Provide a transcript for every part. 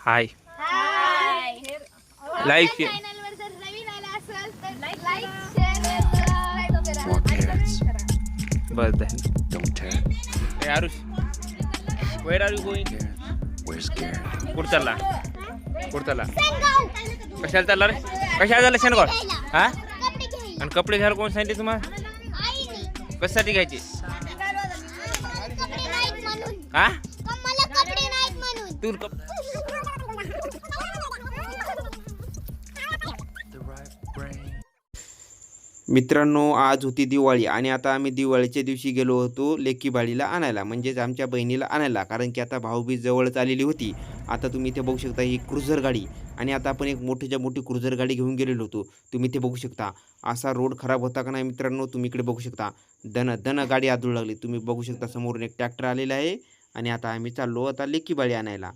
Hi like. Bus. A Aarush where are you going. कुठं चालला कुठं चालला कशाला चालला रे कशाला चालला शेनगॉड हा आणि कपडे घ्यायला कोण सांगितले तुम्हाला कशासाठी घ्यायचे हा तू कप मित्रांनो आज होती दिवाळी आणि आता आम्ही दिवाळीच्या दिवशी गेलो होतो लेकीबाळीला आणायला म्हणजेच आमच्या बहिणीला आणायला कारण की आता भाऊबीज जवळच आलेली होती. आता तुम्ही इथे बघू शकता ही क्रुझर गाडी आणि आता आपण एक मोठीच्या मोठी क्रुझर गाडी घेऊन गेलेलो होतो. तुम्ही इथे बघू शकता असा रोड खराब होता का नाही मित्रांनो तुम्ही इकडे बघू शकता. धन धन गाडी आदळू लागली. तुम्ही बघू शकता समोरून एक ट्रॅक्टर आलेला आहे आणि आता आम्ही चाललो आता लेकीबाळी आणायला.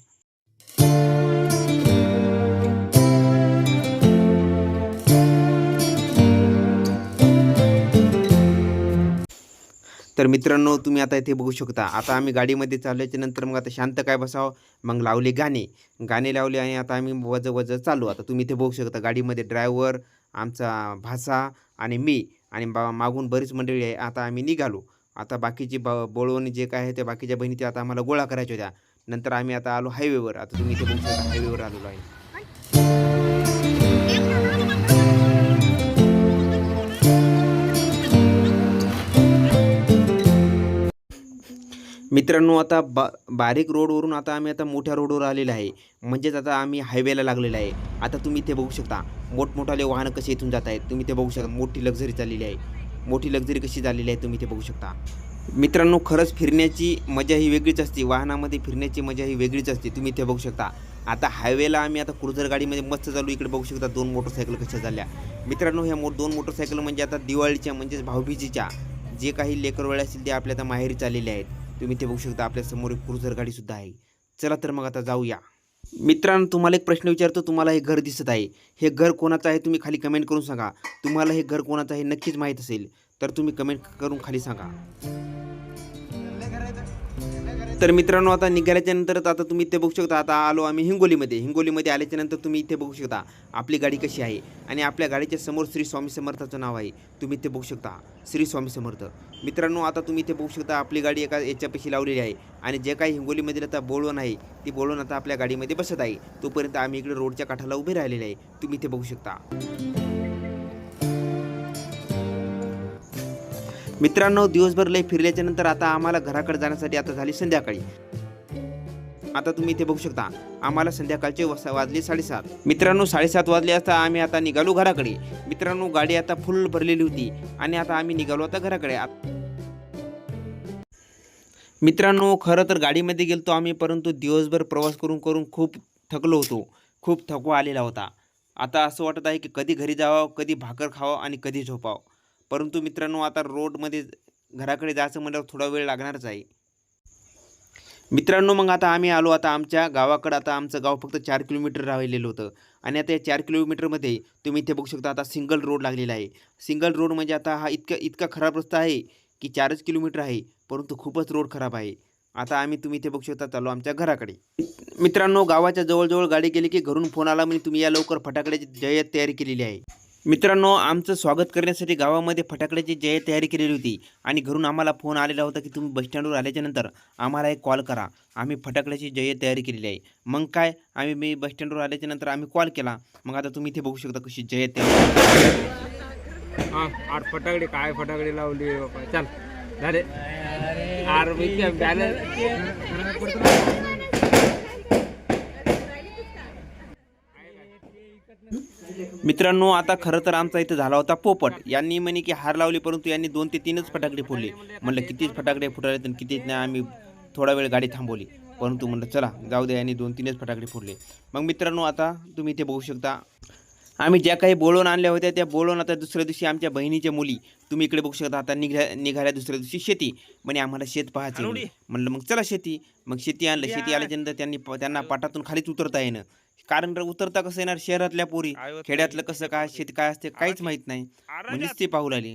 तर मित्रांनो तुम्ही आता इथे बघू शकता. आता आम्ही गाडीमध्ये चालल्याच्या नंतर मग आता शांत काय बसावं? मग लावले गाणे. गाणे लावले आणि आता आम्ही वज वज चालू. आता तुम्ही इथे बघू शकता गाडीमध्ये ड्रायव्हर आमचा भासा आणि मी आणि बा मागून बरीच मंडळी आहे. आता आम्ही निघालो. आता बाकीची ब बोळवणी जे काय आहे ते बाकीच्या बहिणी ते आता आम्हाला गोळा करायच्या होत्या. नंतर आम्ही आता आलो हायवेवर आता तुम्ही इथे बघू शकता हायवेवर आलेलो आहे. मित्रांनो आता बा बारीक रोडवरून आता आम्ही आता मोठ्या रोडवर आलेलो आहे. म्हणजेच आता आम्ही हायवेला लागलेलो आहे. आता तुम्ही इथे बघू शकता मोठमोठाले वाहनं कसे इथून जात आहेत. तुम्ही ते बघू शकता मोठी लक्झरी चाललेली आहे. मोठी लक्झरी कशी झालेली आहे तुम्ही ते बघू शकता. मित्रांनो खरंच फिरण्याची मजा ही वेगळीच असते. वाहनामध्ये फिरण्याची मजा ही वेगळीच असते. तुम्ही इथे बघू शकता. आता हायवेला आम्ही आता क्रुझर गाडीमध्ये मस्त चालू इकडे बघू शकता. दोन मोटरसायकल कशा झाल्या मित्रांनो ह्या मो दोन मोटरसायकल म्हणजे आता दिवाळीच्या म्हणजेच भाऊबीजीच्या जे काही लेकरवळ्या असतील ते आपल्या आता माहेरी चाललेले आहेत. तुम्ही ते बघू शकता आपल्यासमोर एक क्रुझर गाडी सुद्धा आहे. चला तर मग आता जाऊया. मित्रांनो तुम्हाला एक प्रश्न विचारतो तुम्हाला हे घर दिसत आहे. हे घर कोणाचं आहे तुम्ही खाली कमेंट करून सांगा. तुम्हाला हे घर कोणाचं आहे नक्कीच माहीत असेल तर तुम्ही कमेंट करून खाली सांगा. तर मित्रांनो आता निघाल्याच्या नंतर आता तुम्ही इथे बघू शकता आता आलो आम्ही हिंगोलीमध्ये. हिंगोलीमध्ये आल्याच्यानंतर तुम्ही इथे बघू शकता आपली गाडी कशी आहे आणि आपल्या गाडीच्या समोर श्री स्वामी समर्थाचं नाव आहे. तुम्ही इथे बघू शकता श्री स्वामी समर्थ. मित्रांनो आता तुम्ही इथे बघू शकता आपली गाडी एका याच्यापाशी लावलेली आहे आणि जे काही हिंगोलीमधील आता बोलवण आहे ती बोलवण आता आपल्या गाडीमध्ये बसत आहे. तोपर्यंत आम्ही इकडे रोडच्या काठाला उभे राहिलेले आहे. तुम्ही इथे बघू शकता. मित्रांनो दिवसभर लय फिरल्याच्या नंतर आता आम्हाला घराकडे जाण्यासाठी आता झाली संध्याकाळी. आता तुम्ही इथे बघू शकता आम्हाला संध्याकाळचे वाजले साडेसात. मित्रांनो साडेसात वाजले असता आम्ही आता निघालो घराकडे. मित्रांनो गाडी आता फुल भरलेली होती आणि आता आम्ही निघालो आता घराकडे. आत- मित्रांनो खरं तर गाडीमध्ये गेलतो आम्ही परंतु दिवसभर प्रवास करून करून खूप थकलो होतो. खूप थकवा आलेला होता. आता असं वाटत आहे की कधी घरी जावं कधी भाकर खावं आणि कधी झोपावं. परंतु मित्रांनो आता रोडमध्ये घराकडे जायचं म्हटल्यावर थोडा वेळ लागणारच आहे. मित्रांनो मग आता आम्ही आलो. आता आमच्या गावाकडं आता आमचं गाव फक्त चार किलोमीटर राहिलेलं होतं. आणि आता या चार किलोमीटरमध्ये तुम्ही इथे बघू शकता आता सिंगल रोड लागलेला आहे. सिंगल रोड म्हणजे आता हा इतका इतका खराब रस्ता आहे की चारच किलोमीटर आहे परंतु खूपच रोड खराब आहे. आता आम्ही तुम्ही इथे बघू शकता चालू आमच्या घराकडे. मित्रांनो गावाच्या जवळजवळ गाडी गेली की घरून फोन आला म्हणजे तुम्ही या लवकर फटाकड्याची जय्यत तयारी केलेली आहे. मित्रांनो आमचं स्वागत करण्यासाठी गावामध्ये फटाकड्याची जय तयारी केलेली होती आणि घरून आम्हाला फोन आलेला होता की तुम्ही बसस्टँडवर आल्याच्यानंतर आम्हाला एक कॉल करा. आम्ही फटाकड्याची जय तयारी केलेली आहे. मग काय? आम्ही मी बसस्टँडवर आल्याच्यानंतर आम्ही कॉल केला. मग आता तुम्ही इथे बघू शकता कशी जय तयारी आठ फटाकडे काय फटाकडे लावली बाबा? चल झाले आर बॅलन्स मित्रांनो आता खरं तर आमचा इथं झाला होता पोपट. यांनी म्हणे की हार लावली परंतु यांनी दोन ते तीनच फटाकडे फोडले. म्हणलं कितीच फटाकडे फुटाले तर कितीच नाही आम्ही थोडा वेळ गाडी थांबवली. परंतु म्हणलं चला जाऊ द्या यांनी दोन तीनच फटाकडे फोडले. मग मित्रांनो आता तुम्ही इथे बघू शकता आम्ही ज्या काही बोलवून आणल्या होत्या त्या बोलवून आता दुसऱ्या दिवशी आमच्या बहिणीच्या मुली तुम्ही इकडे बघू शकता आता निघा निघाल्या दुसऱ्या दिवशी शेती. म्हणे आम्हाला शेत पाहायचं. म्हणलं मग चला शेती. मग शेती आणलं शेती आल्याच्यानंतर त्यांनी त्यांना पाटातून खालीच उतरता येणं. कारण उतरता कसं येणार? शहरातल्या पोरी. खेड्यातलं कसं काय शेती काय असते काहीच माहीत नाही. मग नुसते पाहू लागले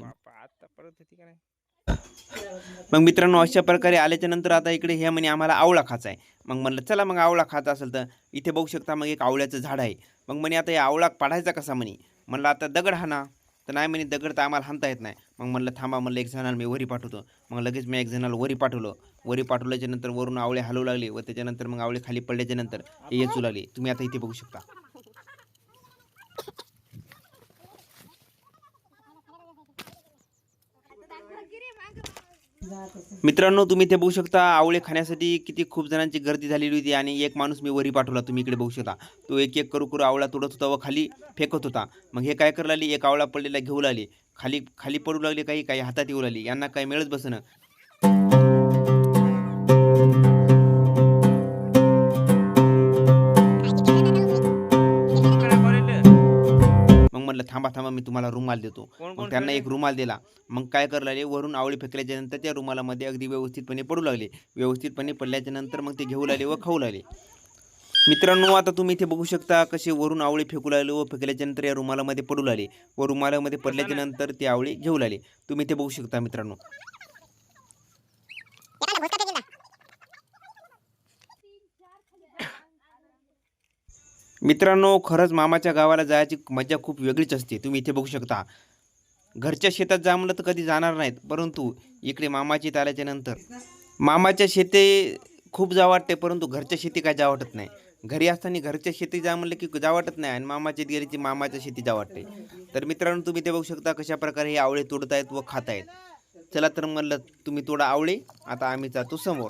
मग मित्रांनो अशा प्रकारे आल्याच्यानंतर आता इकडे हे म्हणे आम्हाला आवळा खायचा आहे. मग म्हणलं चला मग आवळा खायचा असेल तर इथे बघू शकता मग एक आवळ्याचं झाड आहे. मग म्हणे आता या आवळा पाडायचा कसा म्हणे? म्हणलं आता दगड हाना तर नाही म्हणे दगड तर आम्हाला हाणता येत नाही. मग म्हणलं थांबा म्हणलं एक जणाला मी वरी पाठवतो. मग लगेच मी एक जणाला वरी पाठवलं. वरी पाठवल्याच्या नंतर वरून आवळे हलवू लागले व त्याच्यानंतर मग आवळे खाली पडल्याच्या नंतर येचू लागले. तुम्ही आता इथे बघू शकता. मित्रांनो तुम्ही इथे बघू शकता आवळे खाण्यासाठी किती खूप जणांची गर्दी झालेली होती आणि एक माणूस मी वरी पाठवला तुम्ही इकडे बघू शकता. तो एक एक करू करू आवळा तोडत होता व खाली फेकत होता. मग हे काय करायला लागली? एक आवळा पडलेला घेऊ लागली. खाली खाली पडू लागले काही? काही हातात येऊ लागली. यांना काही मिळत बसणं. म्हटलं थांबा थांबा मी तुम्हाला रुमाल देतो. मग त्यांना? एक रुमाल दिला. मग काय करायला लागले वरून आवळी फेकल्याच्या नंतर त्या रुमालामध्ये अगदी व्यवस्थितपणे पडू लागले. व्यवस्थितपणे पडल्याच्या नंतर मग ते घेऊ लागले व खाऊ लागले. मित्रांनो आता तुम्ही इथे बघू शकता कसे वरून आवळे फेकू लागले व फेकल्याच्या नंतर या रुमालामध्ये पडू लागले. व रुमालामध्ये पडल्याच्या नंतर ते आवळे घेऊ लागले. तुम्ही इथे बघू शकता मित्रांनो. मित्रांनो खरंच मामाच्या गावाला जायची मजा खूप वेगळीच असते. तुम्ही इथे बघू शकता. घरच्या शेतात जा म्हणलं तर कधी जाणार नाहीत परंतु इकडे मामाची आल्याच्यानंतर. मामाच्या शेते खूप जा वाटते परंतु घरच्या शेती काय जा वाटत नाही. घरी असताना घरच्या शेती जा म्हणलं की जा वाटत नाही आणि मामाच्या गेलीची मामाच्या शेती जा वाटते. तर मित्रांनो तुम्ही ते बघू शकता कशा प्रकारे हे आवळे तोडतायत व खातायत. चला तर म्हणलं तुम्ही तोडा आवळे. आता आम्ही जातो समोर.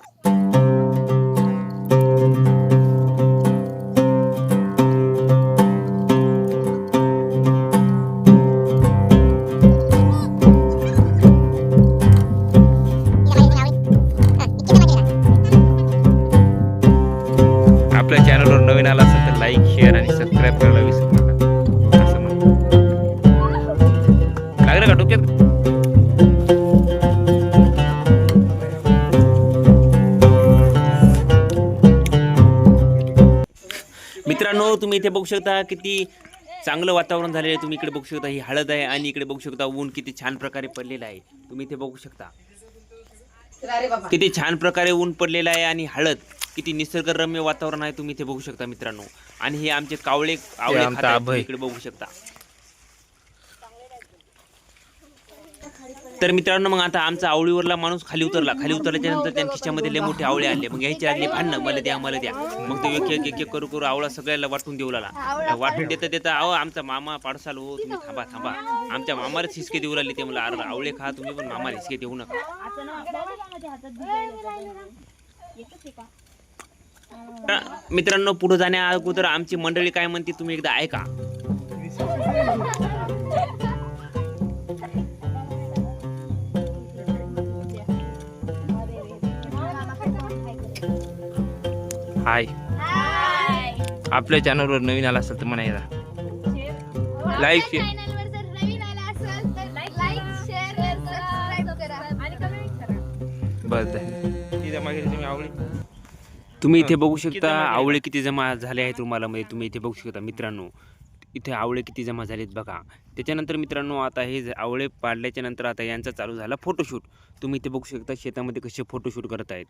इथे बघू शकता किती चांगलं वातावरण झालेलं आहे. तुम्ही इकडे बघू शकता ही हळद आहे आणि इकडे बघू शकता ऊन किती छान प्रकारे पडलेलं आहे. तुम्ही इथे बघू शकता. किती छान प्रकारे ऊन पडलेलं आहे आणि हळद किती निसर्गरम्य वातावरण आहे. तुम्ही इथे बघू शकता मित्रांनो. आणि हे आमचे कावळे आवळे इकडे बघू शकता. तर मित्रांनो मग आता आमचा आवळीवरला माणूस खाली उतरला. खाली उतरल्याच्या नंतर त्यांच्या खिशामध्ये लय मोठे आवळे आले मग यायचे लागले भांडणं. मला द्या मला द्या. मग ते एक एक एक करू करू आवळा सगळ्याला वाटून देऊ लागला. वाटून देता देता अहो आमचा मामा पाडसाल हो तुम्ही थांबा थांबा. आमच्या मामालाच हिसके देऊ लागले ते मला अरे आवळे खा तुम्ही पण मामाला हिसके देऊ नका. तर मित्रांनो पुढे जाण्या अगोदर आमची मंडळी काय म्हणते तुम्ही एकदा ऐका. हाय आपल्या चॅनलवर नवीन आला असेल तर म्हणायला लाईक शेअर चॅनल वर जर नवीन आला असेल तर लाईक शेअर तुम्ही इथे बघू किती शकता? आवळे किती जमा झाले आहेत रुमालामध्ये तुम्ही इथे बघू शकता मित्रांनो. इथे आवळे किती जमा झालेत बघा. त्याच्यानंतर मित्रांनो आता हे जे आवळे पाडल्याच्या नंतर आता यांचा चालू झाला फोटोशूट तुम्ही इथे बघू शकता शेतामध्ये कसे फोटोशूट करत आहेत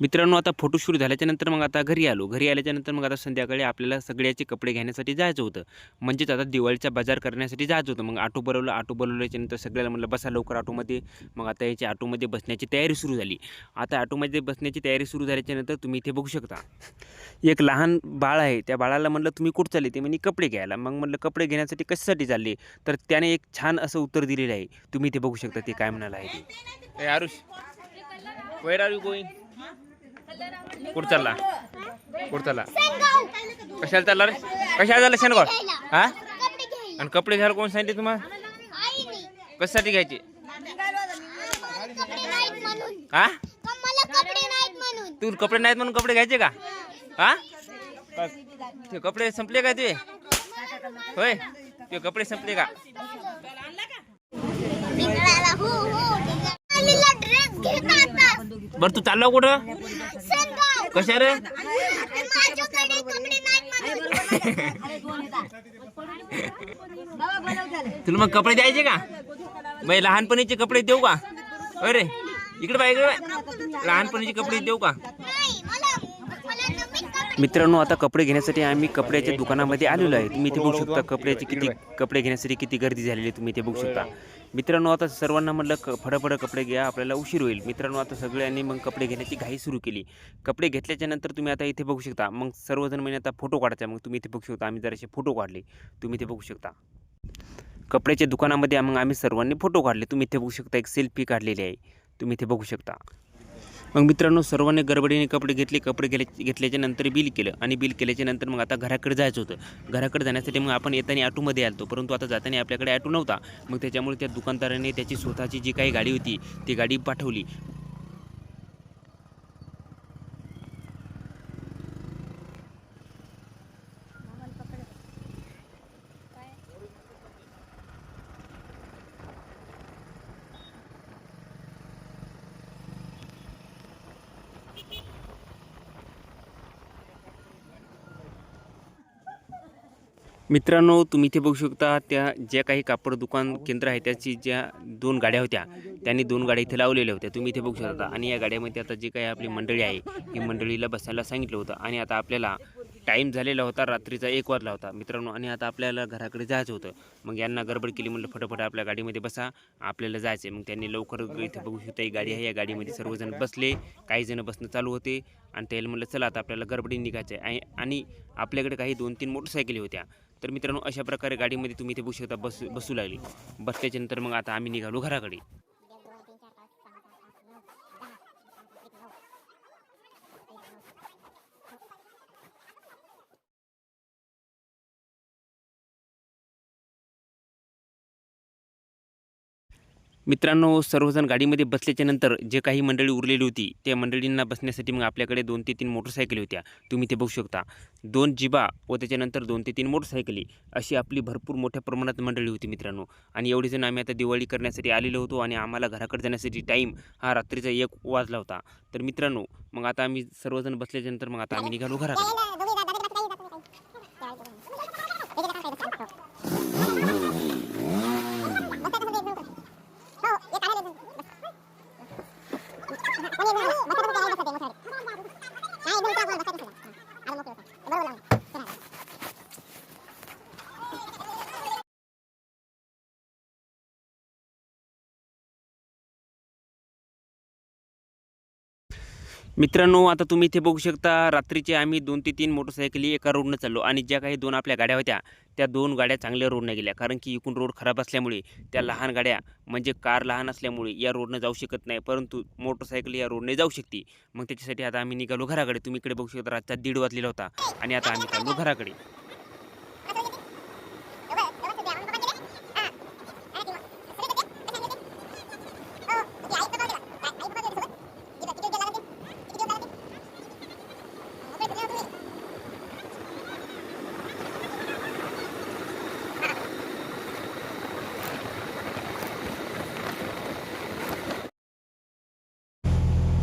मित्रांनो आता फोटो शूट झाल्याच्यानंतर मग आता घरी आलो. घरी आल्याच्यानंतर मग आता संध्याकाळी आपल्याला सगळ्याचे कपडे घेण्यासाठी जायचं होतं. म्हणजेच आता दिवाळीचा बाजार करण्यासाठी जायचं होतं. मग ऑटो बोलवलं ऑटो बोलवल्याच्यानंतर सगळ्याला म्हणलं बसा लवकर ऑटोमध्ये. मग आता याची ऑटोमध्ये बसण्याची तयारी सुरू झाली. आता ऑटोमध्ये बसण्याची तयारी सुरू झाल्याच्यानंतर तुम्ही इथे बघू शकता. एक लहान बाळ आहे. त्या बाळाला म्हणलं तुम्ही कुठं चालले? ते म्हणजे कपडे घ्यायला. मग म्हणलं कपडे घेण्यासाठी कशासाठी चालले? तर त्याने एक छान असं उत्तर दिलेलं आहे. तुम्ही इथे बघू शकता ते काय म्हणाला आहे ते. Aarush. Where are you going कुठं चालला कुठं चालला कशाला चालला रे? कशाला चालला शेनगॉड हा? आणि कपडे घ्यायला कोण सांगितले तुम्हाला कशासाठी घ्यायचे? हा? का मला कपडे नाहीत म्हणून? तू कपडे नाहीत म्हणून कपडे घ्यायचे का? हा? ते कपडे संपले का ते? होय? ते कपडे संपले का निघाला हो हो निघाला ड्रेस घेत आता बरं तू चालला कुठं? कशा रे? तुला मग कपडे द्यायचे का? बाई लहानपणीचे कपडे देऊ का? अरे इकडे बाई इकडे. लहानपणीचे कपडे देऊ का नाही मला मला नवीन कपडे मित्रांनो आता कपडे घेण्यासाठी आम्ही कपड्याच्या दुकानामध्ये आलेलो आहे. तुम्ही इथे बघू शकता कपड्याची किती कपडे घेण्यासाठी किती गर्दी झालेली आहे. तुम्ही इथे बघू शकता. मित्रांनो आता सर्वांना म्हटलं क फटाफट कपडे घ्या आपल्याला उशीर होईल. मित्रांनो आता सगळ्यांनी मग कपडे घेण्याची घाई सुरू केली. कपडे घेतल्याच्या नंतर तुम्ही आता इथे बघू शकता. मग सर्वजण म्हणजे आता फोटो काढायचा. मग तुम्ही इथे बघू शकता. आम्ही जरासे फोटो काढले. तुम्ही इथे बघू शकता. कपड्याच्या दुकानामध्ये मग आम्ही सर्वांनी फोटो काढले. तुम्ही इथे बघू शकता एक सेल्फी काढलेली आहे. तुम्ही इथे बघू शकता. मग मित्रांनो सर्वांनी गडबडीने कपडे घेतले कपडे घेतले घेतल्याच्या नंतर बिल केलं आणि बिल केल्याच्यानंतर मग आता घराकडे जायचं होतं. घराकडे जाण्यासाठी मग आपण येताना ॲटोमध्ये आलतो परंतु आता जाताना आपल्याकडे ॲटो नव्हता. मग त्याच्यामुळे त्या दुकानदाराने त्याची स्वतःची जी काही गाडी होती ती गाडी पाठवली. मित्रांनो तुम्ही इथे बघू शकता त्या ज्या काही कापड दुकान केंद्र आहे त्याची ज्या दोन गाड्या होत्या त्यांनी दोन गाड्या इथे लावलेल्या होत्या. तुम्ही इथे बघू शकता. आणि या गाड्यामध्ये आता जी काही आपली मंडळी आहे ही मंडळीला बसायला सांगितलं होतं. आणि आता आपल्याला टाईम झालेला होता रात्रीचा एक वाजला होता. मित्रांनो आणि आता आपल्याला घराकडे जायचं होतं. मग यांना गडबड केली म्हणलं फटाफट आपल्या गाडीमध्ये बसा आपल्याला जायचं आहे मग त्यांनी लवकर इथे बघू शकता ही गाडी आहे. या गाडीमध्ये सर्वजण बसले काही जण बसणं चालू होते. आणि त्याला म्हणलं चला आता आपल्याला गडबडी निघायचं आहे आणि- आणि आपल्याकडे काही दोन तीन मोटरसायकली होत्या. तर मित्रांनो अशा प्रकारे गाडीमध्ये तुम्ही इथे बघू शकता बस बसू लागली. बसल्याच्यानंतर मग आता आम्ही निघालो घराकडे. मित्रांनो सर्वजण गाडीमध्ये बसल्याच्या नंतर जे काही मंडळी उरलेली होती त्या मंडळींना बसण्यासाठी मग आपल्याकडे दोन ते तीन मोटरसायकली होत्या. तुम्ही ते बघू शकता. दोन जिबा व त्याच्यानंतर दोन ते तीन मोटरसायकली अशी आपली भरपूर मोठ्या प्रमाणात मंडळी होती मित्रांनो. आणि एवढी जण आम्ही आता दिवाळी करण्यासाठी आलेलो होतो आणि आम्हाला घराकडे जाण्यासाठी टाईम हा रात्रीचा एक वाजला होता. तर मित्रांनो मग आता आम्ही सर्वजण बसल्याच्यानंतर मग आता आम्ही निघालो घराकडे. मित्रांनो आता तुम्ही इथे बघू शकता रात्रीचे आम्ही दोन ते तीन मोटरसायकली एका रोडनं चाललो आणि ज्या काही दोन आपल्या गाड्या होत्या त्या दोन गाड्या चांगल्या रोडनं गेल्या. कारण की इकून रोड खराब असल्यामुळे त्या लहान गाड्या म्हणजे कार लहान असल्यामुळे या रोडनं जाऊ शकत नाही. परंतु मोटरसायकल या रोडने जाऊ शकते. मग त्याच्यासाठी आता आम्ही निघालो घराकडे. तुम्ही इकडे बघू शकता रातचा दीड वाजलेला होता आणि आता आम्ही चाललो घराकडे.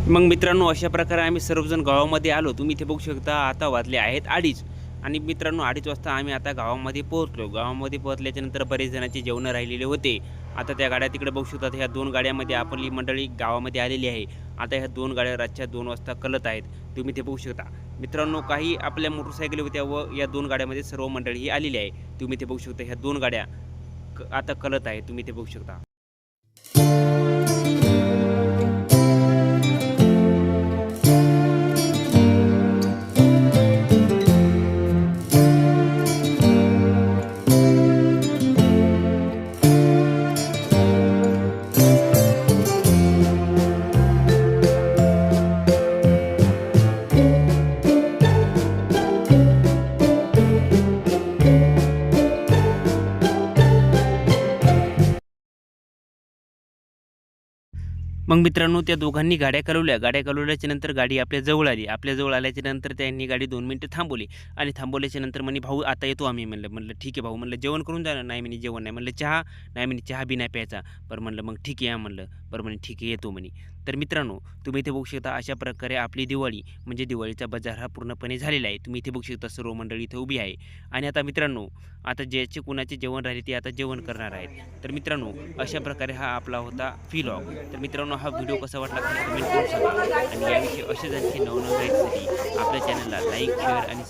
मग मित्रांनो अशा प्रकारे आम्ही सर्वजण गावामध्ये आलो. तुम्ही इथे बघू शकता आता वाजले आहेत अडीच. आणि मित्रांनो अडीच वाजता आम्ही आता गावामध्ये पोहोचलो. गावामध्ये पोहोचल्याच्यानंतर बरेच जणांचे जेवणं राहिलेले होते. आता त्या गाड्या तिकडे बघू शकतात ह्या दोन गाड्यामध्ये आपली मंडळी गावामध्ये आलेली आहे. आता ह्या दोन गाड्या रातच्या दोन वाजता कलत आहेत. तुम्ही ते बघू शकता. मित्रांनो काही आपल्या मोटरसायकली होत्या व या दोन गाड्यामध्ये सर्व मंडळी ही आलेली आहे. तुम्ही ते बघू शकता. ह्या दोन गाड्या क- आता कलत आहे तुम्ही ते बघू शकता. मग मित्रांनो त्या दोघांनी गाड्या कलवल्या. गाड्या कलवल्याच्या नंतर गाडी आपल्या जवळ आली. आपल्या जवळ आल्याच्यानंतर त्यांनी गाडी दोन मिनटं थांबवली. आणि थांबवल्याच्या नंतर म्हणे भाऊ आता येतो आम्ही. म्हणलं म्हणलं ठीक आहे भाऊ. म्हणलं जेवण करून जाणार नाही म्हणे जेवण नाही. म्हणलं चहा. नाही म्हणे चहा बी नाही प्यायचा. बरं म्हणलं मग ठीक आहे. म्हणलं बरं म्हणे ठीक आहे येतो म्हणे. तर मित्रांनो तुम्ही इथे बघू शकता अशा प्रकारे आपली दिवाळी म्हणजे दिवाळीचा बाजार हा पूर्णपणे झालेला आहे. तुम्ही इथे बघू शकता सर्व मंडळी इथे उभी आहे. आणि आता मित्रांनो आता ज्याचे कुणाचे जेवण राहिले ते आता जेवण करणार आहेत. तर मित्रांनो अशा प्रकारे हा आपला होता फिलॉग तर मित्रांनो हा व्हिडिओ कसा वाटला कमेंट करून सांगा. आणि याविषयी असेच आणखी नवनव माहितीसाठी आपल्या चॅनलला लाईक शेअर आणि